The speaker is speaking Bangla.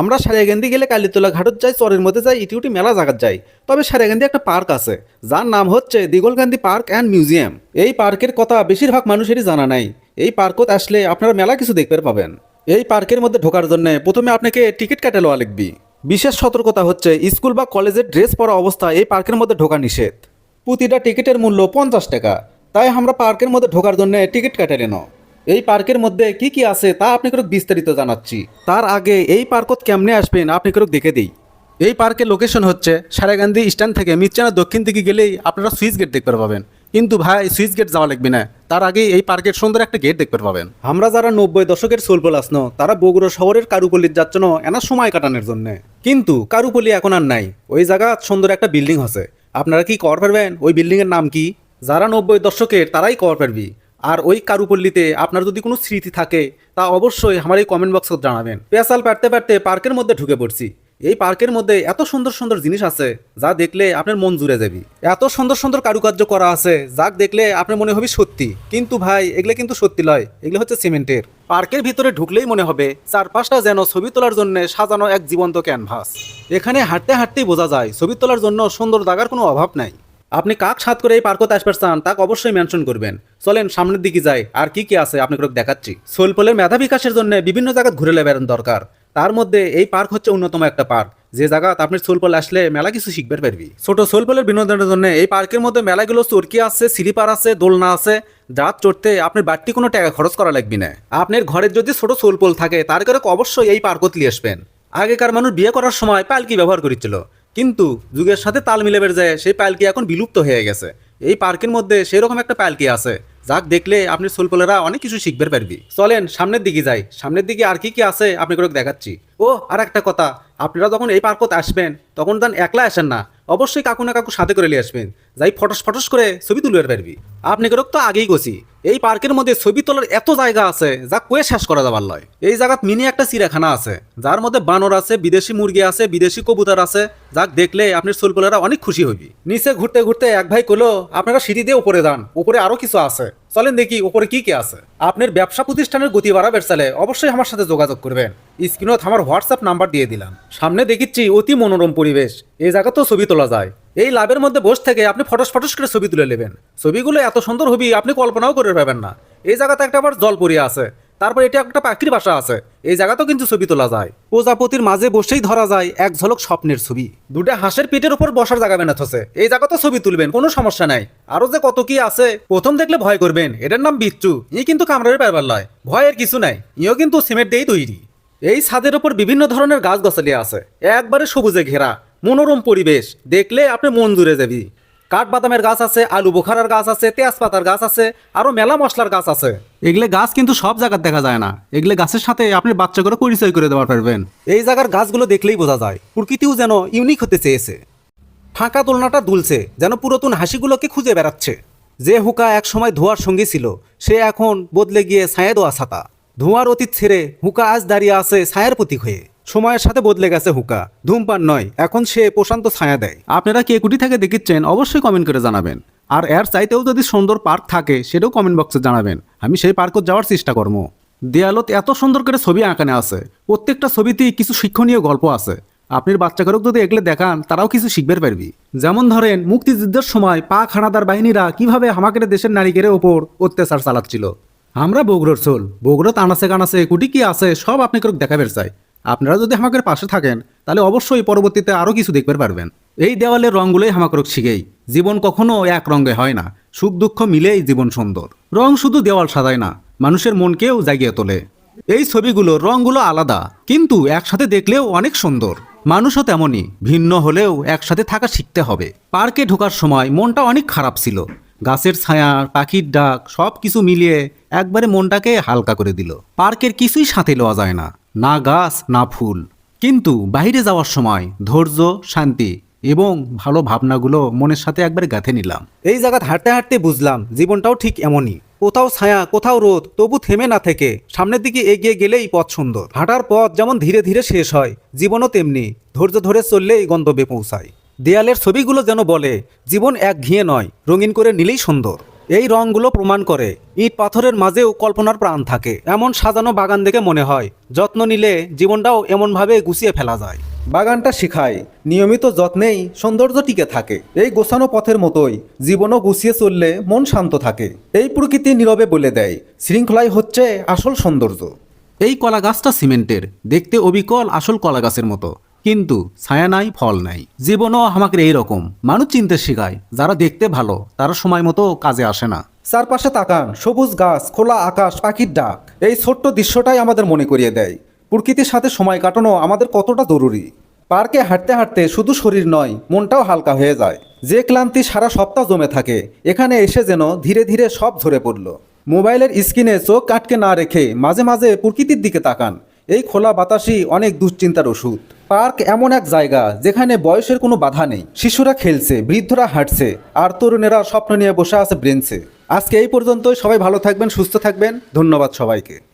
আমরা সারিয়াগান্ধি গেলে কালীতলা ঘাটত যাই, চরের মধ্যে যাই, ইটি উটি মেলা জায়গাত যাই। তবে সারিয়াগান্ধি একটা পার্ক আছে, যার নাম হচ্ছে দিগলগান্ধী পার্ক অ্যান্ড মিউজিয়াম। এই পার্কের কথা বেশিরভাগ মানুষেরই জানা নাই। এই পার্কত আসলে আপনারা মেলা কিছু দেখতে পাবেন। এই পার্কের মধ্যে ঢোকার জন্য প্রথমে আপনাকে টিকিট কাটে লওয়া লিখবি। বিশেষ সতর্কতা হচ্ছে, স্কুল বা কলেজের ড্রেস পরা অবস্থায় এই পার্কের মধ্যে ঢোকা নিষেধ। প্রতিটা টিকিটের মূল্য পঞ্চাশ টাকা। তাই আমরা পার্কের মধ্যে ঢোকার জন্য টিকিট কাটে নেন এই পার্কের মধ্যে কি কি আছে তা আপনি করে বিস্তারিত জানাচ্ছি। তার আগে এই পার্কত কেমনে আসবেন আপনি করে দেখে দিই। এই পার্কের লোকেশন হচ্ছে সারাগান্ধী স্ট্যান্ড থেকে মিরচানা দক্ষিণ দিকে গেলেই আপনারা সুইচ গেট দেখতে পাবেন। কিন্তু ভাই, সুইচ গেট যাওয়া লাগবে না। তার আগে এই পার্কের সুন্দর একটা গেট দেখতে পাবেন। আমরা যারা নব্বই দশকের সোলপল আসনো তারা বগুড়া শহরের কারুপল্লির যাচ্ছ না, এনা সময় কাটানোর জন্য। কিন্তু কারুপল্লি এখন আর নাই। ওই জায়গা সুন্দর একটা বিল্ডিং আছে। আপনারা কি কর পারবেন ওই বিল্ডিংয়ের নাম কি? যারা নব্বই দশকের, তারাই কর পারবি আর ওই কারুপল্লিতে আপনার যদি কোনো স্মৃতি থাকে, তা অবশ্যই আমার এই কমেন্ট বক্সে জানাবেন। পেশাল পারতে পারতে পার্কের মধ্যে ঢুকে পড়ছি। এই পার্কের মধ্যে এত সুন্দর সুন্দর জিনিস আছে, যা দেখলে আপনার মন জুড়ে যাবি। এত সুন্দর সুন্দর কারুকার্য করা আছে, যা দেখলে আপনার মনে হবে সত্যি। কিন্তু ভাই, এগুলো কিন্তু সত্যি নয় এগুলো হচ্ছে সিমেন্টের। পার্কের ভিতরে ঢুকলেই মনে হবে, চারপাশটা যেন ছবি তোলার জন্য সাজানো এক জীবন্ত ক্যানভাস এখানে হাঁটতে হাঁটতেই বোঝা যায়, ছবি তোলার জন্য সুন্দর জায়গার কোনো অভাব নাই। আপনি কাক সাত করে এই পার্কতে আসতে চান, তাকে অবশ্যই মেনশন করবেন। চলেন সামনের দিকে যাই। আর কি কি আছে আপনাকে দেখাচ্ছি। সোলপলের মেধা বিকাশের জন্য বিভিন্ন জায়গা ঘুরে বেড়ান দরকার। তার মধ্যে এই পার্ক হচ্ছে অন্যতম একটা পার্ক। যে জায়গা আপনি সোলপল আসলে মেলা কিছু শিখবে পারবি। ছোট সোলপলের বিনোদনের জন্য এই পার্কের মধ্যে মেলাগুলো চরকি আছে স্লিপার আছে, দোলনা আছে। রাত চড়তে আপনার বাড়তি কোনো টাকা খরচ করা লাগবে না। আপনার ঘরের যদি ছোট সোলপল থাকে, তার করে অবশ্যই এই পার্কত নিয়ে আসবেন। আগেকার মানুষ বিয়ে করার সময় পালকি ব্যবহার করেছিল। কিন্তু যুগের সাথে তাল মিলে বেড়ে যায়, সেই পালকি এখন বিলুপ্ত হয়ে গেছে। এই পার্কের মধ্যে সেরকম একটা পালকি আছে। যাক, দেখলে আপনি সোলপলেরা অনেক কিছু শিখবে পারবি। চলেন, সামনের দিকে যাই। সামনের দিকে আর কি কি আছে আপনি করে দেখাচ্ছি। ও আর একটা কথা। আপনারা যখন এই পার্কত আসবেন, তখন দেন একলা আসেন না। অবশ্যই কাকু না কাকু সাথে করে নিয়ে আসবেন। যাই ফটস ফটস করে ছবি তুলে পারবি আপনি করুক তো আগেই গছি এই পার্কের মধ্যে ছবি তোলার এত জায়গা আছে, যা কয়ে শেষ করা যাবার লয়। এই জায়গাত মিনি একটা চিড়াখানা আছে, যার মধ্যে বানর আছে, বিদেশি মুরগি আছে, বিদেশি কবুতর আছে। যাক, দেখলে আপনি সোলপোলেরা অনেক খুশি হইবি। নিচে ঘুরতে ঘুরতে এক ভাই কলো আপনারা সিঁড়ি দিয়ে উপরে যান, উপরে আরও কিছু আছে। চলেন দেখি উপরে কি কি আছে। আপনার ব্যবসা প্রতিষ্ঠানের গতি বাড়াবের চালে অবশ্যই আমার সাথে যোগাযোগ করবেন। স্ক্রিনত আমার হোয়াটসঅ্যাপ নাম্বার দিয়ে দিলাম। সামনে দেখিচ্ছি অতি মনোরম পরিবেশ। এই জায়গা তো ছবি তোলা যায়। এই লাভের মধ্যে বসে থেকে আপনি ফটোস ফটোস করে ছবি তুলে নেবেন। ছবিগুলো এত সুন্দর হবি, আপনি কল্পনাও করে পাবেন না। এই জায়গাতে একটা আবার জল পড়িয়া আছে। তারপর এটা একটা পাখির বাসা আছে। এই জায়গাতেও কিন্তু ছবি তোলা যায়। প্রজাপতির মাঝে বসেই ধরা যায় এক ঝলক স্বপ্নের ছবি। দুটা হাঁসের পেটের উপর বসার জায়গা বেনাথছে এই জায়গাতেও ছবি তুলবেন, কোনো সমস্যা নাই। আরও যে কত কি আছে, প্রথম দেখলে ভয় করবেন। এটার নাম বিচ্ছু। ই কিন্তু কামড়ের পারবার লয়। ভয়ের কিছু নাই। ইও কিন্তু সিমেন্ট দিয়েই তৈরি। এই ছাদের উপর বিভিন্ন ধরনের গাছ গাছালি আছে। একবারে সবুজে ঘেরা, মনোরম পরিবেশ। দেখলে আপনি মন জুড়ে যাবি। কাঠবাদামের গাছ আছে আলু বোখারার গাছ আছে তেজপাতার গাছ আছে আরও মেলা মশলার গাছ আছে। এগুলো গাছ কিন্তু সব জায়গায় দেখা যায় না। এগুলো গাছের সাথে আপনি বাচ্চা করে পরিচয় করে দেওয়া পারবেন এই জায়গার গাছগুলো দেখলেই বোঝা যায় প্রকৃতিও যেন ইউনিক হতে চেয়েছে। ফাঁকা দোলনাটা দুলছে যেন পুরাতন হাসিগুলোকে খুঁজে বেড়াচ্ছে। যে হুকা এক সময় ধোয়ার সঙ্গী ছিল সে এখন বদলে গিয়ে ছায়া দোয়া ছাতা। ধোঁয়ার অতীত ছেড়ে হুকা আজ দাঁড়িয়ে আছে ছায়ার প্রতীক হয়ে। সময়ের সাথে বদলে গেছে হুকা। ধূমপান নয়, এখন সে প্রশান্ত ছায়া দেয়। আপনারা কে কুটি থেকে দেখিচ্ছেন অবশ্যই কমেন্ট করে জানাবেন। আর এর চাইতেও যদি সুন্দর পার্ক থাকে, সেটাও কমেন্ট বক্সে জানাবেন। আমি সেই পার্কত যাওয়ার চেষ্টা করব। দেয়ালত এত সুন্দর করে ছবি আঁকানো আছে। প্রত্যেকটা ছবিতেই কিছু শিক্ষণীয় গল্প আছে। আপনার বাচ্চাকারক যদি এগুলো দেখান, তারাও কিছু শিখবে পারবি। যেমন ধরেন, মুক্তিযুদ্ধের সময় পাক হানাদার বাহিনীরা কীভাবে হামাকের দেশের নারীকের ওপর অত্যাচার চালাচ্ছিল। আমরা বগুড়োর চোল, বগুড়ো আনাসে কানাসে, কুটি কি আছে, সব আপনাকে দেখাবের চাই। আপনারা যদি হামাকের পাশে থাকেন, তাহলে অবশ্যই পরবর্তীতে আরও কিছু দেখতে পারবেন। এই দেওয়ালের রঙগুলোই হামাকরক শিখেই, জীবন কখনো এক রঙে হয় না। সুখ দুঃখ মিলেই জীবন সুন্দর। রং শুধু দেওয়াল সাজায় না, মানুষের মনকেও জাগিয়ে তোলে। এই ছবিগুলো রঙগুলো আলাদা, কিন্তু একসাথে দেখলেও অনেক সুন্দর। মানুষও তেমনই, ভিন্ন হলেও একসাথে থাকা শিখতে হবে। পার্কে ঢোকার সময় মনটা অনেক খারাপ ছিল। গাছের ছায়া, পাখির ডাক সব কিছু মিলিয়ে একবারে মনটাকে হালকা করে দিল। পার্কের কিছুই সাথে লওয়া যায় না। না গাছ, না ফুল। কিন্তু বাইরে যাওয়ার সময় ধৈর্য, শান্তি এবং ভালো ভাবনাগুলো মনের সাথে একবার গাঁথে নিলাম। এই জায়গায় হাঁটতে হাঁটতে বুঝলাম জীবনটাও ঠিক এমনই। কোথাও ছায়া, কোথাও রোদ, তবু থেমে না থেকে সামনের দিকে এগিয়ে গেলেই পথ সুন্দর। হাঁটার পথ যেমন ধীরে ধীরে শেষ হয়, জীবনও তেমনি ধৈর্য ধরে চললেই গন্তব্যে পৌঁছায়। দেয়ালের ছবিগুলো যেন বলে, জীবন এক ঘিয়ে নয়, রঙিন করে নিলেই সুন্দর। এই রঙগুলো প্রমাণ করে ইট পাথরের মাঝেও কল্পনার প্রাণ থাকে এমন সাজানো বাগান দেখে মনে হয় যত্ন নিলে জীবনটাও এমনভাবে গুছিয়ে ফেলা যায়। বাগানটা শিখায় নিয়মিত যত্নেই সৌন্দর্য টিকে থাকে এই গোছানো পথের মতোই জীবনও গুছিয়ে চললে মন শান্ত থাকে এই প্রকৃতি নীরবে বলে দেয় শৃঙ্খলাই হচ্ছে আসল সৌন্দর্য। এই কলা গাছটা সিমেন্টের দেখতে অবিকল আসল কলা গাছের মতো কিন্তু ছায়া নাই, ফল নাই। জীবনও আমাকে এই রকম মানুষ চিনতে শেখায়, যারা দেখতে ভালো, তারা সময় মতো কাজে আসে না। চারপাশে তাকান, সবুজ গাছ, খোলা আকাশ, পাখির ডাক। এই ছোট্ট দৃশ্যটাই আমাদের মনে করিয়ে দেয়। প্রকৃতির সাথে সময় কাটানো আমাদের কতটা জরুরি। পার্কে হাঁটতে হাঁটতে শুধু শরীর নয়, মনটাও হালকা হয়ে যায়। যে ক্লান্তি সারা সপ্তাহ জমে থাকে, এখানে এসে যেন ধীরে ধীরে সব ঝরে পড়ল। মোবাইলের স্ক্রিনে চোখ আটকে না রেখে মাঝে মাঝে প্রকৃতির দিকে তাকান। এই খোলা বাতাসই অনেক দুশ্চিন্তার ওষুধ। পার্ক এমন এক জায়গা যেখানে বয়সের কোনো বাধা নেই। শিশুরা খেলছে, বৃদ্ধরা হাঁটছে, আর তরুণেরা স্বপ্ন নিয়ে বসে আছে ব্রেঞ্চে। আজকে এই পর্যন্তই। সবাই ভালো থাকবেন, সুস্থ থাকবেন। ধন্যবাদ সবাইকে।